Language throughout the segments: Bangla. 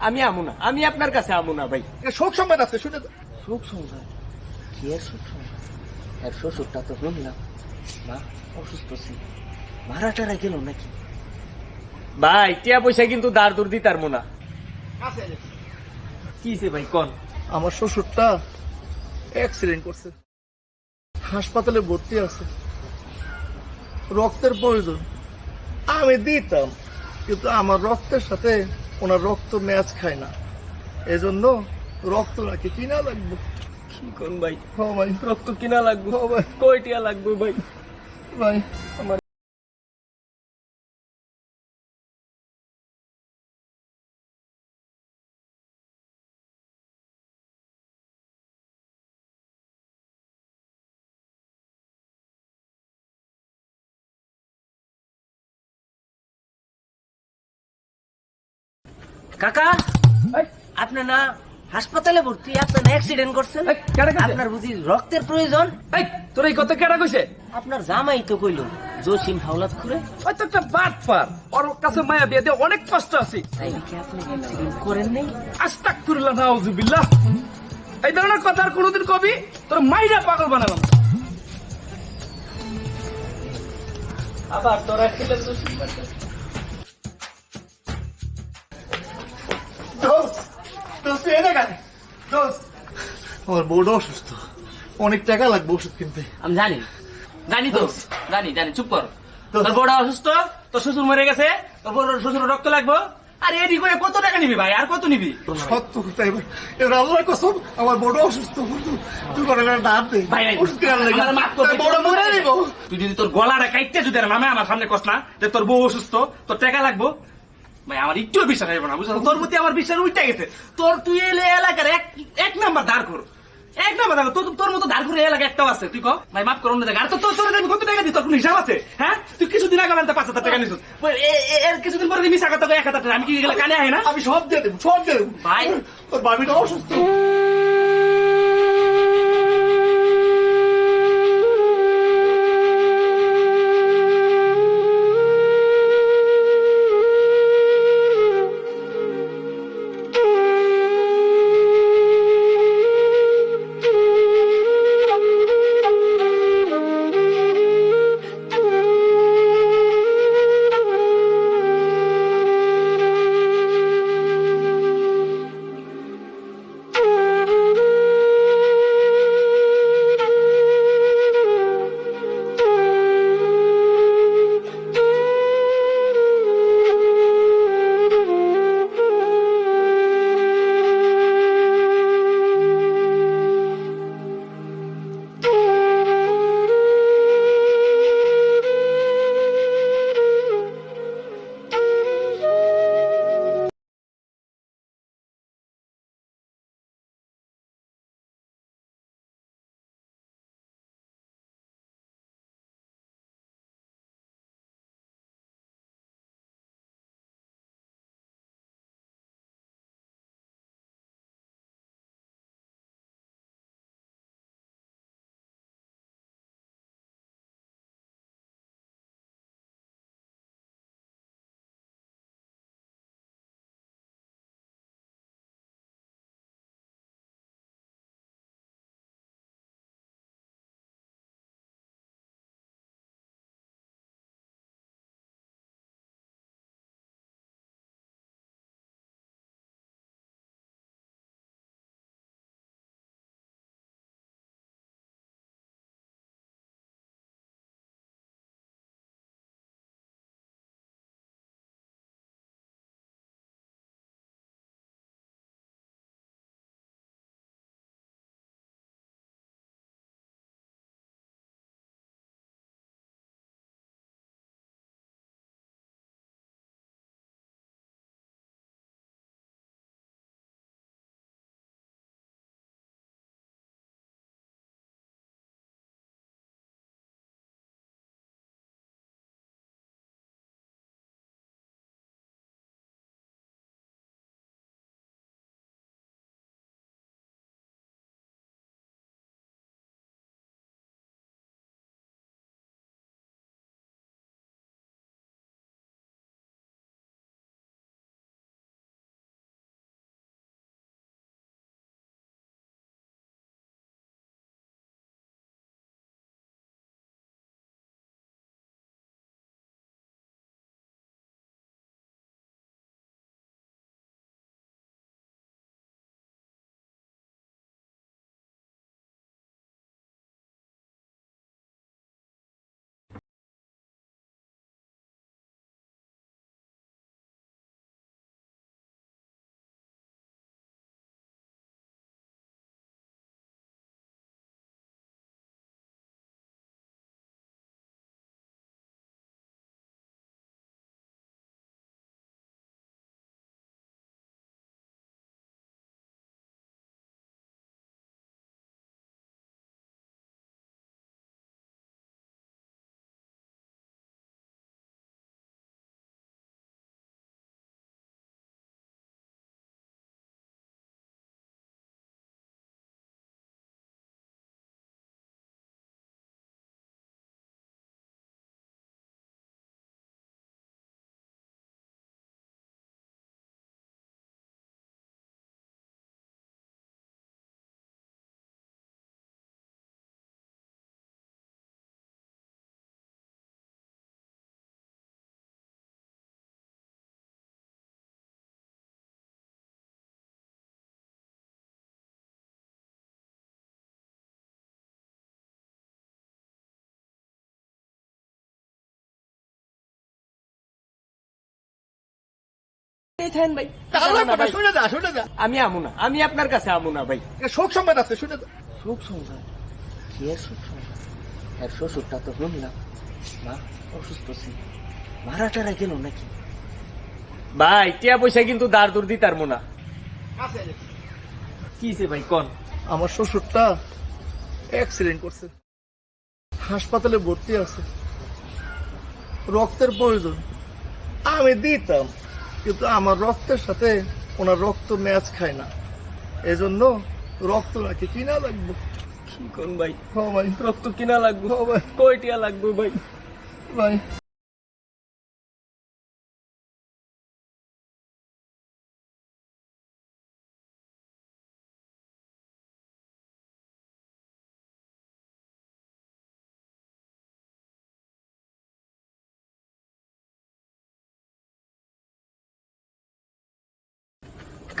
আমি আমু না আমি আপনার কাছে আমু না ভাই শোক সংবাদ আছে শুনে যা সুখ সংসার কি আর সংসার আর শ্বশুরটা তো শুনলাম মা অসুস্থ ছিল। ভাড়াটারা গেল নাকি? ভাই টিয়া পয়সা কিন্তু দাঁড় দূর দিতার মোনা। কিছে ভাই কোন? আমার শ্বশুরটা অ্যাক্সিডেন্ট করছে। হাসপাতালে ভর্তি আছে। রক্তের প্রয়োজন। আমি দিতাম। কিন্তু আমার রক্তের সাথে ওনার রক্ত ম্যাচ খায় না। এজন্য রক্ত নাকি কিনা লাগবে? কি করুন ভাই? হ ভাই। রক্ত কিনা লাগবে? হ ভাই। কয়টিয়া লাগবে ভাই? ভাই কাকা আপনার না হাসপাতালে ভর্তি আপনার অ্যাক্সিডেন্ট করছেন? আপনার বুঝি রক্তের প্রয়োজন? তোর এই কথা কেডা কইছে? আপনার জামাই তো কইল জসিম হাওলাত করে ওই তো একটা বাট পার ওর কাছে মায়া বিয়ে দিয়ে অনেক কষ্ট আছে। তাইলে কি আপনি অ্যাক্সিডেন্ট করেন নাই? নাউজুবিল্লাহ। এই ধরনের কথা আর কোনোদিন কবি? তোর মাইরা পাগল বানালাম। আবার তোরা খেলে দোস্ত দোস্ত দোস্ত। আমার বউটা অসুস্থ। অনেক টাকা লাগবে ওষুধ কিনতে। আমি জানি। জানি তো। জানি জানি। চুপ কর। তোর বড় অসুস্থ তোর শ্বশুর মরে গেছে তোর বড় শ্বশুর রক্ত লাগবো। আর এডি করে কত টাকা নিবি ভাই? আর কত নিবি? সত্য কথা এবার। এবার আল্লাহ কসম আমার বড় অসুস্থ। তুই করে না দাঁত দে। ভাই ভাই ওষুধ কেনার লাগে আমার মাফ করবে বড় মরে নিব তুই যদি তোর গলাটা কাইটতে যদি আর আমার সামনে কস না যে তোর বউ অসুস্থ তোর টাকা লাগবো ভাই আমার একটু বিশ্বাস হইব না তোর প্রতি আমার বিশ্বাস উঠে গেছে। তোর তুই এলে এলাকার এক এক নাম্বার দাঁড় কর এক নাম্বার দাঁড় তোর তোর মতো দাঁড় করে এলাকা একটাও আছে তুই কো ভাই মাফ কর জায়গা আর তোর তোর আমি কত টাকা দিই তোর কোনো হিসাব আছে? হ্যাঁ? তুই কিছুদিন আগে আমার পাঁচ হাজার টাকা নিছিস। এর কিছুদিন পরে মিশা কথা এক হাজার টাকা। আমি কি গেলে কানে আহে না? আমি সব দিয়ে দেবো সব দিয়ে দেবো। ভাই। তোর বাবিটা অসুস্থ। আমি আমু না আমি আপনার কাছে আমু না ভাই। শোক সংবাদ আছে শুনে যা। সুখ সংসার কি সুখ সংসার আর শ্বশুরটা তো শুনলাম মা অসুস্থ ছিল। ভাড়াটারা গেল নাকি? ভাই টিয়া পয়সা কিন্তু দাঁড় দূর দিতার মোনা কিছে ভাই কোন? আমার শ্বশুরটা অ্যাক্সিডেন্ট করছে। হাসপাতালে ভর্তি আছে। রক্তের প্রয়োজন। আমি দিতাম। কিন্তু আমার রক্তের সাথে ওনার রক্ত ম্যাচ খায় না। এজন্য রক্ত নাকি কিনা লাগবে? কি করুন ভাই? হ ভাই। রক্ত কিনা লাগবে? হ ভাই কয়টিয়া লাগবো লাগবে ভাই? ভাই।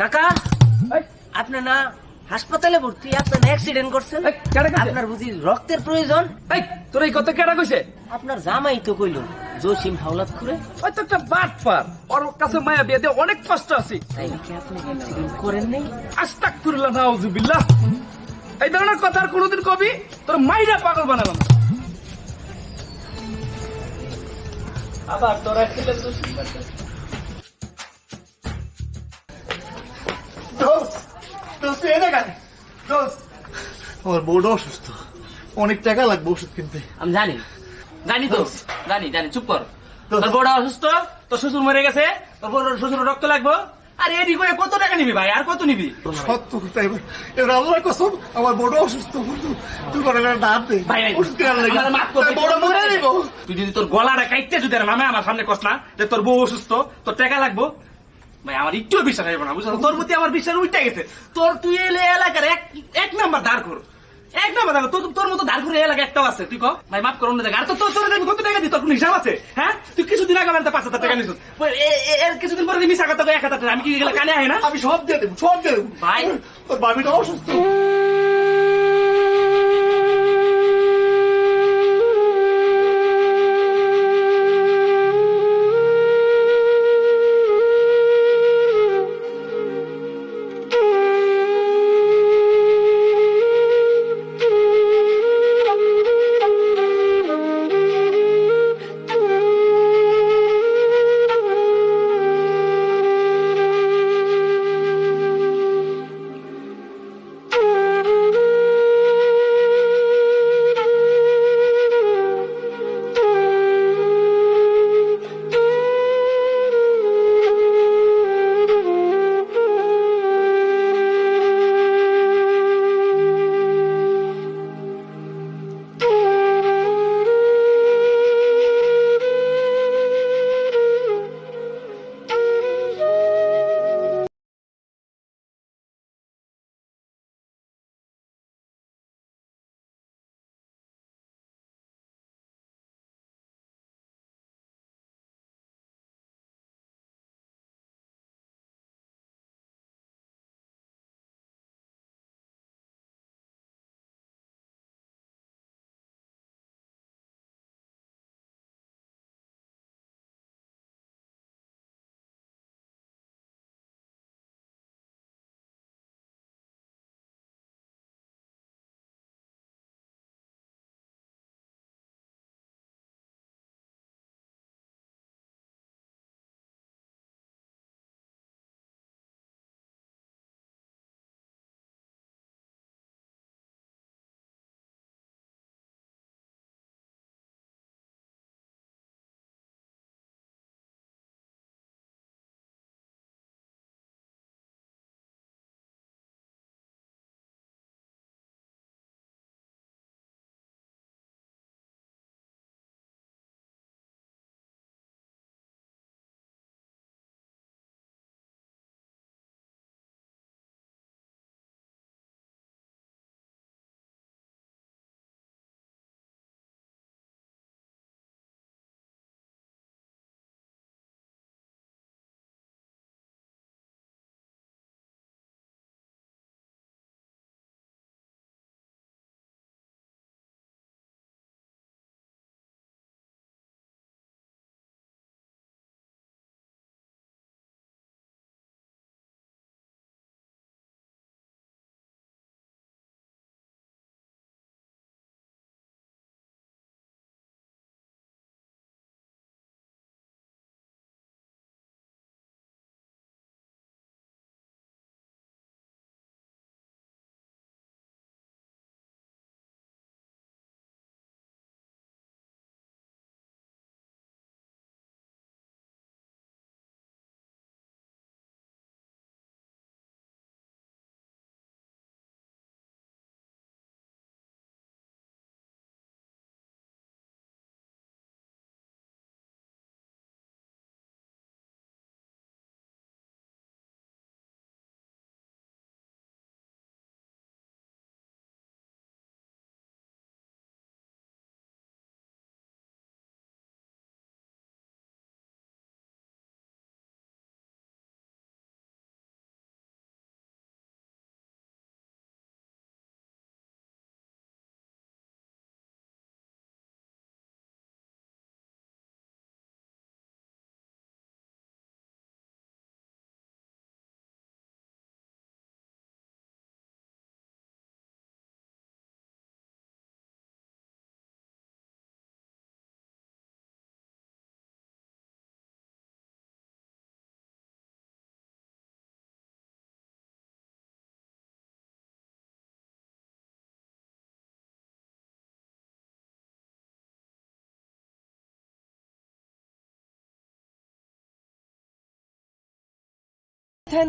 কাকা আপনার না হাসপাতালে ভর্তি আপনার অ্যাক্সিডেন্ট করছেন? আপনার বুঝি রক্তের প্রয়োজন? তোর এই কথা কেডা কইছে? আপনার জামাই তো কইল জসিম হাওলাত করে। ওই তো একটা বাট পার ওর কাছে মায়া বিয়ে দিয়ে অনেক কষ্ট আছে। তাই নাকি আপনি অ্যাক্সিডেন্ট করেন নাই? আস্তাক ফিরুল্লাহ নাউজুবিল্লাহ। এই ধরনের কথা আর কোনোদিন কবি? তোর মাইরা পাগল বানালাম। আবার তোরা অ্যাক্সিডেন্ট দোস্ত দোস্ত এ দেখান দোস্ত। আমার বউটা অসুস্থ। অনেক টাকা লাগবে ওষুধ কিনতে। আমি জানি। জানি তো। জানি জানি চুপ কর। তোর বড় অসুস্থ তোর শ্বশুর মরে গেছে তোর শ্বশুর রক্ত লাগবো। আর এডি করে কত টাকা নিবি ভাই? আর কত নিবি? সত্য তাই এবার আল্লাহর কসম আমার বড় অসুস্থ তুই করে ডাক দে। ভাই। বড় মরে নিব তুই যদি তোর গলাটা কাইতে যদি আর মামা আমার সামনে কস না যে তোর বউ অসুস্থ তোর টাকা লাগবো। ভাই আমার একটু বিশ্বাস হইব না বুঝছ? তোর প্রতি আমার বিশ্বাস উঠে গেছে। তোর তুই এলে এলাকার এক এক নাম্বার দাঁড় কর। এক নাম্বার দাঁড়। তোর তোর মতো দাঁড় করে এলাকা একটাও আছে তুই কো ভাই মাফ করো না আর তো তোর তোর আমি কত টাকা দিই তোর কোনো হিসাব আছে? হ্যাঁ? তুই কিছুদিন আগে আমার পাঁচ হাজার টাকা নিছিস। এর কিছুদিন পরে মিশা কথা এক হাজার টাকা। আমি কি গেলে কানে আয় না? আমি সব দিয়ে দেবো সব দিয়ে দেবো। ভাই। তোর বাবিটা অসুস্থ।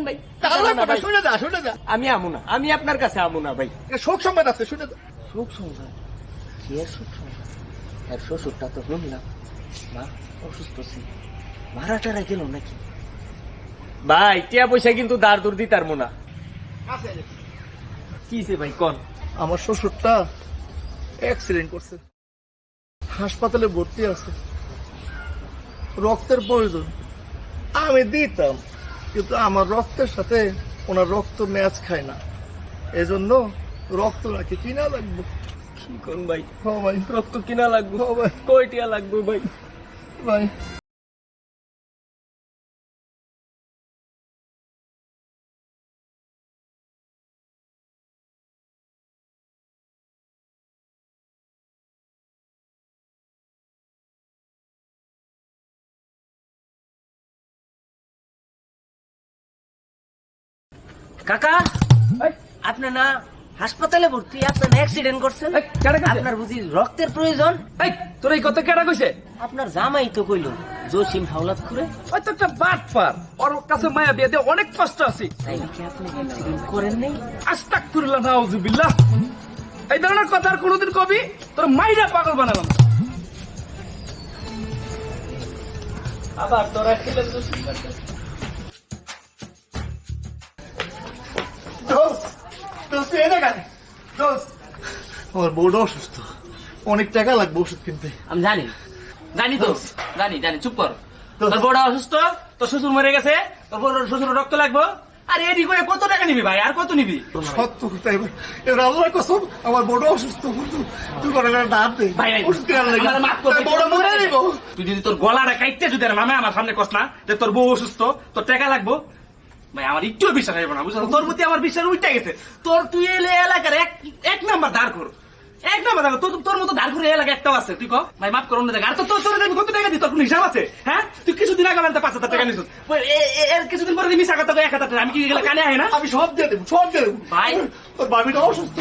ভাই। টাকা লাগবে না শুনে যা শুনে যা। আমি আমু না আমি আপনার কাছে আমু না ভাই শোক সংবাদ আছে শুনে যা। সুখ সংসার কি আর সুখ সংসার আর শ্বশুরটা তো শুনলাম মা অসুস্থ ছিল। মারা টারা গেল নাকি? ভাই টিয়া পয়সা কিন্তু দাঁড় দূর দিতার মোনা কিছে ভাই কোন। আমার শ্বশুরটা অ্যাক্সিডেন্ট করছে। হাসপাতালে ভর্তি আছে। রক্তের প্রয়োজন। আমি দিতাম। কিন্তু আমার রক্তের সাথে ওনার রক্ত ম্যাচ খায় না। এজন্য রক্ত নাকি কিনা লাগবো? কি করুন ভাই? হ ভাই। রক্ত কিনা লাগবো? হ ভাই কয়টিয়া লাগবে ভাই? ভাই কাকা এই, আপনি না হাসপাতালে ভর্তি আপনার অ্যাক্সিডেন্ট করছেন? আপনার বুঝি রক্তের প্রয়োজন? তোর এই কথা কেডা কইছে? আপনার জামাই তো কইল জসিম হাওলাত করে ওই তো একটা বাট পার ওর কাছে মায়া বিয়ে দিয়ে অনেক কষ্ট আছে। তাইলে কি আপনি অ্যাক্সিডেন্ট করেন নাই? আস্তাক করলাম নাউজুবিল্লাহ। এই ধরনের কথা আর কোনোদিন কবি? তোর মাইরা পাগল বানালাম। আবার তোরা ছিলেন দোস্ত আমার বউটা অসুস্থ। অনেক টাকা লাগবে ওষুধ কিনতে। আমি জানি। জানি তো। জানি জানি। চুপ কর। তোর বড় অসুস্থ তোর শ্বশুর মরে গেছে তোর শ্বশুর রক্ত লাগবো। আর এডি করে কত টাকা নিবি ভাই? আর কত নিবি? সত্য এবার আল্লাহ কসম আমার বড় অসুস্থ কিন্তু তুই করে না ডাব দে। ভাই, ভাই, ওষুধ লাগে আমার মাফ কর, বড় মরে নিব তুই যদি তোর গলাটা কাইতে যদি আর নামে আমার সামনে কস না যে তোর বউ অসুস্থ তোর টাকা লাগবো। ভাই আমার একটু বিশ্বাস না তোর প্রতি আমার বিশ্বাস উঠে গেছে। তোর তুই এলে এলাকার এক এক নাম্বার দাঁড় কর এক নাম্বার দাঁড় তোর তোর মতো দাঁড় করে এলাকা একটাও আছে। তুই কো? ভাই মাফ কর অন্য আর তো তোর তোর আমি কত টাকা দিই? তোর কোনো হিসাব আছে? হ্যাঁ? তুই কিছুদিন আগে আমার পাঁচ হাজার টাকা নিছিস। এর কিছুদিন পরে মিশা কথা এক হাজার টাকা আমি কি গেলে কানে আয় না? আমি সব দিয়ে দেবো সব দিয়ে দেবো। ভাই। তোর বাবিটা অসুস্থ।